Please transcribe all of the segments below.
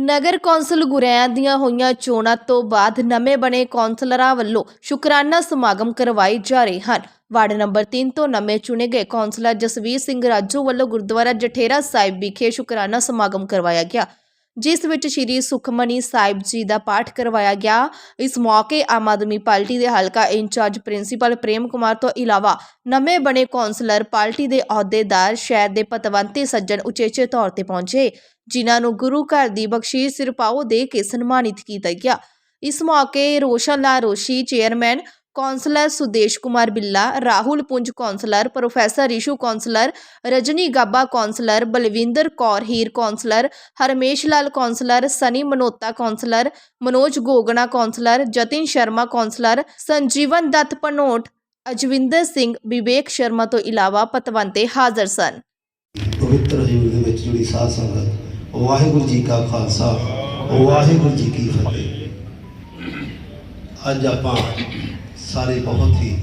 ਨਗਰ council ਗੁਰੈਆਂ ਦੀਆਂ ਹੋਈਆਂ ਚੋਣਾਂ ਤੋਂ ਬਾਅਦ ਨਵੇਂ ਬਣੇ ਕੌਂਸਲਰਾਂ ਵੱਲੋਂ ਸ਼ੁਕਰਾਨਾ ਸਮਾਗਮ ਕਰਵਾਏ ਜਾ ਰਹੇ ਹਨ। ਵਾਰਡ ਨੰਬਰ 3 ਤੋਂ ਨਵੇਂ ਚੁਣੇ ਗਏ ਕੌਂਸਲਰ ਜਸਵੀਰ ਸਿੰਘ ਰਾਜੂ ਵੱਲੋਂ ਗੁਰਦੁਆਰਾ ਜਠੇਰਾ ਸਾਹਿਬ ਵਿਖੇ ਸ਼ੁਕਰਾਨਾ ਸਮਾਗਮ ਕਰਵਾਇਆ ਗਿਆ। ਜਿਸ ਵਿੱਚ ਸ਼੍ਰੀ ਸੁਖਮਨੀ ਸਾਹਿਬ ਜੀ ਦਾ ਪਾਠ ਕਰਵਾਇਆ ਗਿਆ। ਇਸ ਮੌਕੇ ਆਮ ਆਦਮੀ ਪਾਰਟੀ ਦੇ ਹਲਕਾ ਇੰਚਾਰਜ ਪ੍ਰਿੰਸੀਪਲ ਪ੍ਰੇਮ ਕੁਮਾਰ ਤੋਂ ਇਲਾਵਾ ਨਵੇਂ ਬਣੇ ਕੌਂਸਲਰ ਪਾਰਟੀ ਦੇ ਅਹੁਦੇਦਾਰ, ਸ਼ਹਿਰ ਦੇ ਪਤਵੰਤੇ ਸੱਜਣ ਉਚੇਚੇ ਤੌਰ ਤੇ ਪਹੁੰਚੇ, ਜਿਨ੍ਹਾਂ ਨੂੰ ਗੁਰੂ ਘਰ ਦੀ ਬਖਸ਼ੀਸ਼ ਸਿਰਪਾਓ ਦੇ ਕੇ ਸਨਮਾਨਿਤ ਕੀਤਾ ਗਿਆ। ਇਸ ਮੌਕੇ ਰੋਸ਼ਨ ਲਾ Roshi, chairman councillor Sudesh Kumar Billa Rahul Punj councillor professor Rishu councillor Rajni Gaba councillor Balwinder Kaur Heer councillor Harmesh Lal councillor Sunny Manota councillor Manoj Gogna councillor Jatin Sharma councillor Sanjeevan Dutt Panot Ajwinder Singh Vivek Sharma ਤੋਂ ਇਲਾਵਾ ਪਤਵੰਤੇ ਹਾਜ਼ਰ ਸਨ ਪਵਿੱਤਰ ਹਜ਼ੂਰ ਦੇ ਵਿੱਚ ਜਿਹੜੀ ਸਾਧ ਸੰਗਤ ਵਾਹਿਗੁਰੂ ਜੀ ਕਾ ਖਾਲਸਾ ਵਾਹਿਗੁਰੂ ਜੀ ਕੀ ਫਤਿਹ ਅੱਜ ਆਪਾਂ ਸਾਰੇ ਬਹੁਤ ਹੀ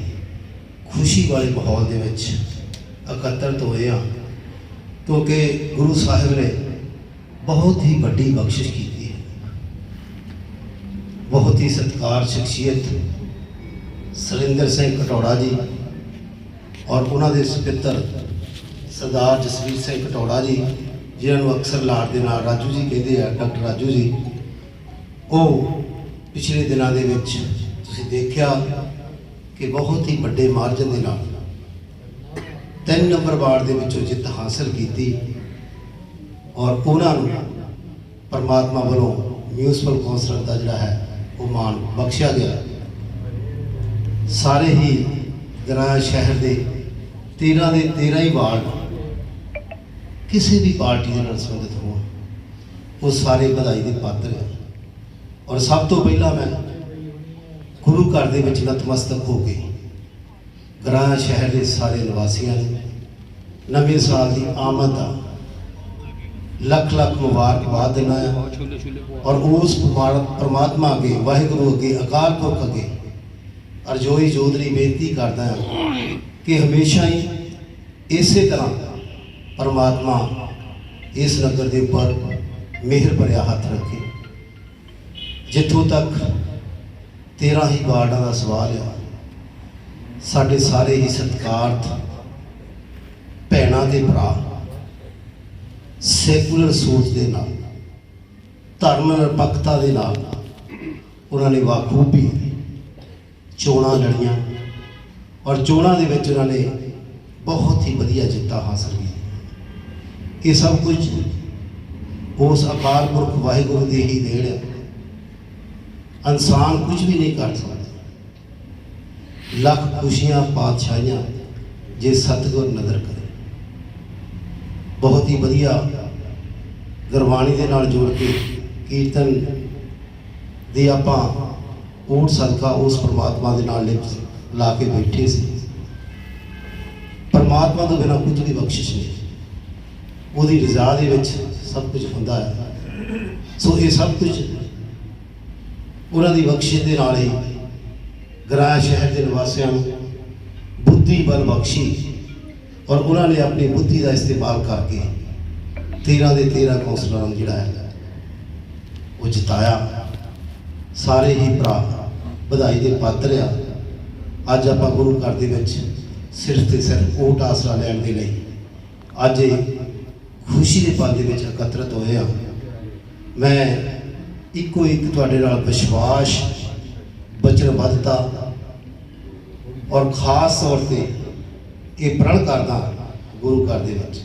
ਖੁਸ਼ੀ ਵਾਲੇ ਮਾਹੌਲ ਦੇ ਵਿੱਚ ਇਕੱਤਰਤ ਹੋਏ ਹਾਂ। ਕਿਉਂਕਿ ਗੁਰੂ ਸਾਹਿਬ ਨੇ ਬਹੁਤ ਹੀ ਵੱਡੀ ਬਖਸ਼ਿਸ਼ ਕੀਤੀ ਹੈ। ਬਹੁਤ ਹੀ ਸਤਿਕਾਰ, ਸ਼ਖਸੀਅਤ ਸਰਿੰਦਰ ਸਿੰਘ ਕਟੌੜਾ ਜੀ ਔਰ ਉਹਨਾਂ ਦੇ ਸਪਿੱਤਰ ਸਰਦਾਰ ਜਸਵੀਰ ਸਿੰਘ ਕਟੌੜਾ ਜੀ, ਜਿਨ੍ਹਾਂ ਨੂੰ ਅਕਸਰ ਲਾੜ ਦੇ ਨਾਲ ਰਾਜੂ ਜੀ ਕਹਿੰਦੇ ਆ, ਡਾਕਟਰ ਰਾਜੂ ਜੀ, ਉਹ ਪਿਛਲੇ ਦਿਨਾਂ ਦੇ ਵਿੱਚ ਤੁਸੀਂ ਦੇਖਿਆ ਕਿ ਬਹੁਤ ਹੀ ਵੱਡੇ ਮਾਰਜਨ ਦੇ ਨਾਲ ਤਿੰਨ ਨੰਬਰ ਵਾਰਡ ਦੇ ਵਿੱਚੋਂ ਜਿੱਤ ਹਾਸਲ ਕੀਤੀ ਔਰ ਉਹਨਾਂ ਨੂੰ ਪਰਮਾਤਮਾ ਵੱਲੋਂ ਮਿਊਨਿਸਪਲ ਕੌਂਸਲਰ ਦਾ ਜਿਹੜਾ ਹੈ ਉਹ ਮਾਣ ਬਖਸ਼ਿਆ ਗਿਆ। ਸਾਰੇ ਹੀ ਗ੍ਰਾਮ ਸ਼ਹਿਰ ਦੇ 13 ਦੇ 13 ਹੀ ਵਾਰਡ ਕਿਸੇ ਵੀ ਪਾਰਟੀ ਦੇ ਨਾਲ ਸੰਬੰਧਿਤ ਹੋਣ, ਉਹ ਸਾਰੇ ਵਧਾਈ ਦੇ ਪਾਤਰ ਹੈ ਔਰ ਸਭ ਤੋਂ ਪਹਿਲਾਂ ਮੈਂ ਗੁਰੂ ਘਰ ਦੇ ਵਿੱਚ ਨਤਮਸਤਕ ਹੋ ਕੇ ਗ੍ਰਾਂ ਸ਼ਹਿਰ ਦੇ ਸਾਰੇ ਨਿਵਾਸੀਆਂ ਨੇ ਨਵੇਂ ਸਾਲ ਦੀ ਆਮਦ ਦਾ ਲੱਖ ਲੱਖ ਮੁਬਾਰਕਬਾਦ ਦਿੰਦਾ ਹੈ ਔਰ ਉਸ ਮੁਬਾਰਕ ਪ੍ਰਮਾਤਮਾ ਅੱਗੇ, ਵਾਹਿਗੁਰੂ ਅੱਗੇ, ਅਕਾਲ ਪੁਰਖ ਅੱਗੇ ਅਰਜੋਈ ਜੋਦਰੀ ਬੇਨਤੀ ਕਰਦਾ ਹਾਂ ਕਿ ਹਮੇਸ਼ਾ ਹੀ ਇਸੇ ਤਰ੍ਹਾਂ ਪਰਮਾਤਮਾ ਇਸ ਨਗਰ ਦੇ ਉੱਪਰ ਮਿਹਰ ਭਰਿਆ ਹੱਥ ਰੱਖੇ। ਜਿੱਥੋਂ ਤੱਕ 13 ਹੀ ਵਾਰਡਾਂ ਦਾ ਸਵਾਲ ਆ। ਸਾਡੇ ਸਾਰੇ ਹੀ ਸਤਿਕਾਰਤ ਭੈਣਾਂ ਦੇ ਭਰਾ, ਸੈਕੂਲਰ ਸੋਚ ਦੇ ਨਾਲ ਧਰਮ ਨਿਰਪੱਖਤਾ ਦੇ ਨਾਲ ਉਹਨਾਂ ਨੇ ਵਾਖੂਬੀ ਚੋਣਾਂ ਲੜੀਆਂ ਔਰ ਚੋਣਾਂ ਦੇ ਵਿੱਚ ਉਹਨਾਂ ਨੇ ਬਹੁਤ ਹੀ ਵਧੀਆ ਜਿੱਤਾਂ ਹਾਸਲ ਕੀਤੀ ਇਹ ਸਭ ਕੁਝ ਉਸ ਅਕਾਲ ਪੁਰਖ ਵਾਹਿਗੁਰੂ ਦੀ ਹੀ ਦੇਣ ਹੈ ਇਨਸਾਨ ਕੁਝ ਵੀ ਨਹੀਂ ਕਰ ਸਕਦਾ। ਲੱਖ ਖੁਸ਼ੀਆਂ ਪਾਤਸ਼ਾਹੀਆਂ ਜੇ ਸਤਿਗੁਰ ਨਜ਼ਰ ਕਰੇ। ਬਹੁਤ ਹੀ ਵਧੀਆ ਗੁਰਬਾਣੀ ਦੇ ਨਾਲ ਜੋੜ ਕੇ ਕੀਰਤਨ ਦੇ ਆਪਾਂ ਊਟ ਸਦਕਾ ਉਸ ਪ੍ਰਮਾਤਮਾ ਦੇ ਨਾਲ ਲਿਪ ਲਾ ਕੇ ਬੈਠੇ ਸੀ। ਪਰਮਾਤਮਾ ਤੋਂ ਬਿਨਾਂ ਕੁਝ ਵੀ ਬਖਸ਼ਿਸ਼ ਨਹੀਂ। ਉਹਦੀ ਰਜ਼ਾ ਦੇ ਵਿੱਚ ਸਭ ਕੁਝ ਹੁੰਦਾ ਹੈ। ਸੋ ਇਹ ਸਭ ਕੁਝ ਉਹਨਾਂ ਦੀ ਬਖਸ਼ਿਸ਼ ਦੇ ਨਾਲ ਹੀ ਗ੍ਰਾਮ ਸ਼ਹਿਰ ਦੇ ਨਿਵਾਸੀਆਂ ਨੂੰ ਬੁੱਧੀ ਬਲ ਬਖਸ਼ੀ ਔਰ ਉਹਨਾਂ ਨੇ ਆਪਣੀ ਬੁੱਧੀ ਦਾ ਇਸਤੇਮਾਲ ਕਰਕੇ 13 ਦੇ 13 ਕੌਂਸਲਰਾਂ ਨੂੰ ਜਿਹੜਾ ਹੈ, ਉਹ ਜਿਤਾਇਆ। ਸਾਰੇ ਹੀ ਭਰਾ ਵਧਾਈ ਦੇ ਪਾਤਰ ਆ। ਅੱਜ ਆਪਾਂ ਗੁਰੂ ਘਰ ਦੇ ਵਿੱਚ ਸਿਰਫ ਤੇ ਸਿਰਫ ਓਟ ਆਸਰਾ ਲੈਣ ਦੇ ਲਈ ਅੱਜ ਖੁਸ਼ੀ ਦੇ ਪਲ ਦੇ ਵਿੱਚ ਇਕੱਤਰਤ ਹੋਏ ਆ। ਮੈਂ ਇੱਕੋ ਇੱਕ ਤੁਹਾਡੇ ਨਾਲ ਵਿਸ਼ਵਾਸ ਬਚਨਬੱਧਤਾ ਔਰ ਖਾਸ ਤੌਰ ਤੇ ਇਹ ਪ੍ਰਣ ਕਰਦਾ ਗੁਰੂ ਘਰ ਦੇ ਵਿੱਚ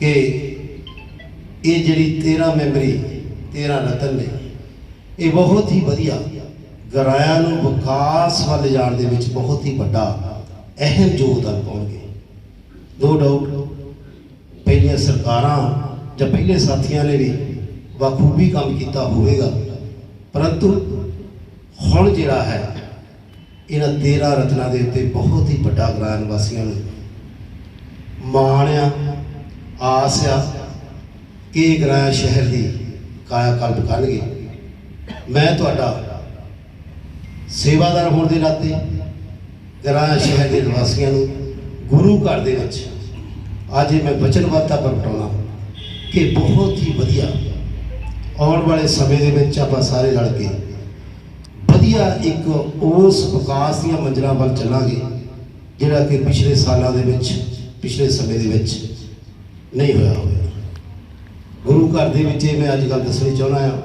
ਕਿ ਇਹ ਜਿਹੜੀ 13 ਮੈਂਬਰੀ 13 ਰਤਨ ਨੇ, ਇਹ ਬਹੁਤ ਹੀ ਵਧੀਆ ਗਰਾਇਆਂ ਨੂੰ ਵਿਕਾਸ ਵੱਲ ਜਾਣ ਦੇ ਵਿੱਚ ਬਹੁਤ ਹੀ ਵੱਡਾ ਅਹਿਮ ਯੋਗਦਾਨ ਪਾਉਣਗੇ। ਨੋ ਡਾਊਟ ਪਹਿਲੀਆਂ ਸਰਕਾਰਾਂ ਜਾਂ ਪਹਿਲੇ ਸਾਥੀਆਂ ਨੇ ਵੀ ਬਖੂਬੀ ਕੰਮ ਕੀਤਾ ਹੋਵੇਗਾ। ਪਰੰਤੂ ਹੁਣ ਜਿਹੜਾ ਹੈ, ਇਹਨਾਂ 13 ਰਤਨਾਂ ਦੇ ਉੱਤੇ ਬਹੁਤ ਹੀ ਵੱਡਾ ਗ੍ਰਾਮ ਨਿਵਾਸੀਆਂ ਨੂੰ ਮਾਣ ਆ ਆਸ ਆ ਕਿ ਗ੍ਰਾਂ ਸ਼ਹਿਰ ਦੀ ਕਾਇਆ ਕਲਪ ਕਰਨਗੇ। ਮੈਂ ਤੁਹਾਡਾ ਸੇਵਾਦਾਰ ਹੋਣ ਦੇ ਨਾਤੇ ਗ੍ਰਾਂ ਸ਼ਹਿਰ ਦੇ ਨਿਵਾਸੀਆਂ ਨੂੰ ਗੁਰੂ ਘਰ ਦੇ ਵਿੱਚ ਅੱਜ ਮੈਂ ਵਚਨਬੱਧਤਾ ਪ੍ਰਗਟਾਉਣਾ ਕਿ ਬਹੁਤ ਹੀ ਵਧੀਆ ਆਉਣ ਵਾਲੇ ਸਮੇਂ ਦੇ ਵਿੱਚ ਆਪਾਂ ਸਾਰੇ ਰਲ ਕੇ ਵਧੀਆ ਇੱਕ ਉਸ ਵਿਕਾਸ ਦੀਆਂ ਮੰਜ਼ਿਲਾਂ ਵੱਲ ਚੱਲਾਂਗੇ, ਜਿਹੜਾ ਕਿ ਪਿਛਲੇ ਸਾਲਾਂ ਦੇ ਵਿੱਚ, ਪਿਛਲੇ ਸਮੇਂ ਦੇ ਵਿੱਚ ਨਹੀਂ ਹੋਇਆ ਹੋਵੇ ਗੁਰੂ ਘਰ ਦੇ ਵਿੱਚ ਇਹ ਮੈਂ ਅੱਜ ਕੱਲ੍ਹ ਦੱਸਣੀ ਚਾਹੁੰਦਾ ਹਾਂ,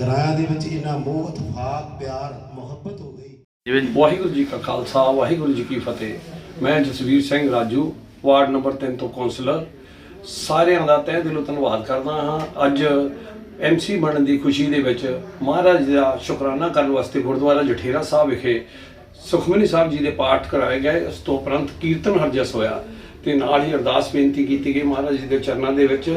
ਗਰਾਇਆਂ ਦੇ ਵਿੱਚ ਇੰਨਾ ਮੋਹ ਇਤਫਾਕ ਪਿਆਰ, ਮੁਹੱਬਤ ਹੋ ਗਈ। ਜਿਵੇਂ ਵਾਹਿਗੁਰੂ ਜੀ ਕਾ ਖਾਲਸਾ, ਵਾਹਿਗੁਰੂ ਜੀ ਕੀ ਫਤਿਹ। ਮੈਂ ਜਸਵੀਰ ਸਿੰਘ ਰਾਜੂ, ਵਾਰਡ ਨੰਬਰ 3 ਤੋਂ ਕਾਉਂਸਲਰ ਸਾਰਿਆਂ ਦਾ ਤਹਿ ਦਿਲੋਂ ਧੰਨਵਾਦ ਕਰਦਾ ਹਾਂ। ਅੱਜ ਐਮਸੀ ਬਣਨ ਦੀ ਖੁਸ਼ੀ ਦੇ ਵਿੱਚ ਮਹਾਰਾਜ ਦਾ ਸ਼ੁਕਰਾਨਾ ਕਰਨ ਵਾਸਤੇ ਗੁਰਦੁਆਰਾ ਜਠੇਰਾ ਸਾਹਿਬ ਵਿਖੇ ਸੁਖਮਨੀ ਸਾਹਿਬ ਜੀ ਦੇ ਪਾਠ ਕਰਾਏ ਗਏ। ਉਸ ਤੋਂ ਉਪਰੰਤ ਕੀਰਤਨ ਹਰਜਸ ਹੋਇਆ। ਤੇ ਨਾਲ ਹੀ ਅਰਦਾਸ ਬੇਨਤੀ ਕੀਤੀ ਗਈ ਮਹਾਰਾਜ ਜੀ ਦੇ ਚਰਨਾਂ ਦੇ ਵਿੱਚ,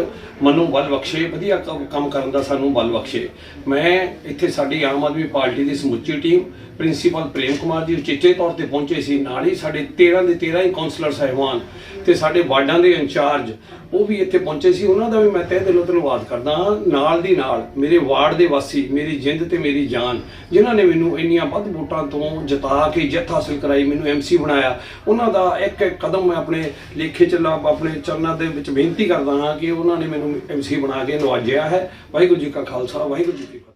ਮੈਨੂੰ ਬਲ ਬਖਸ਼ੇ, ਵਧੀਆ ਕੰਮ ਕੰਮ ਕਰਨ ਦਾ ਸਾਨੂੰ ਬਲ ਬਖਸ਼ੇ। ਮੈਂ ਇੱਥੇ ਸਾਡੀ ਆਮ ਆਦਮੀ ਪਾਰਟੀ ਦੀ ਸਮੁੱਚੀ ਟੀਮ, ਪ੍ਰਿੰਸੀਪਲ ਪ੍ਰੇਮ ਕੁਮਾਰ ਜੀ ਉਚੇਚੇ ਤੌਰ ਤੇ ਪਹੁੰਚੇ ਸੀ। ਨਾਲ ਹੀ ਸਾਡੇ 13 ਦੇ 13 ਹੀ ਕਾਉਂਸਲਰ ਸਾਹਿਬਾਨ ਤੇ ਸਾਡੇ ਵਾਰਡਾਂ ਦੇ ਇੰਚਾਰਜ, ਉਹ ਵੀ ਇੱਥੇ ਪਹੁੰਚੇ ਸੀ। ਉਹਨਾਂ ਦਾ ਵੀ ਮੈਂ ਤਹਿ ਦਿਲੋਂ ਧੰਨਵਾਦ ਕਰਦਾ ਹਾਂ। ਨਾਲ ਦੀ ਨਾਲ ਮੇਰੇ ਵਾਰਡ ਦੇ ਵਾਸੀ, ਮੇਰੀ ਜਿੰਦ ਤੇ ਮੇਰੀ ਜਾਨ, ਜਿਨ੍ਹਾਂ ਨੇ ਮੈਨੂੰ ਇੰਨੀਆਂ ਵੱਧ ਵੋਟਾਂ ਤੋਂ ਜਿਤਾ ਕੇ ਜਿੱਤ ਹਾਸਲ ਕਰਾਈ, ਮੈਨੂੰ ਐਮਸੀ ਬਣਾਇਆ, ਉਹਨਾਂ ਦਾ ਇੱਕ ਇੱਕ ਕਦਮ ਮੈਂ ਆਪਣੇ ਲੇਖੇ ਚ ਲਾ- ਆਪਣੇ ਚਰਨਾਂ ਦੇ ਵਿੱਚ ਬੇਨਤੀ ਕਰਦਾ ਹਾਂ ਕਿ ਉਹਨਾਂ ਨੇ ਮੈਨੂੰ ਐਮਸੀ ਬਣਾ ਕੇ ਨਵਾਜਿਆ ਹੈ। ਵਾਹਿਗੁਰੂ ਜੀ ਕਾ ਖਾਲਸਾ, ਵਾਹਿਗੁਰੂ ਜੀ ਕੀ ਫਤਿਹ।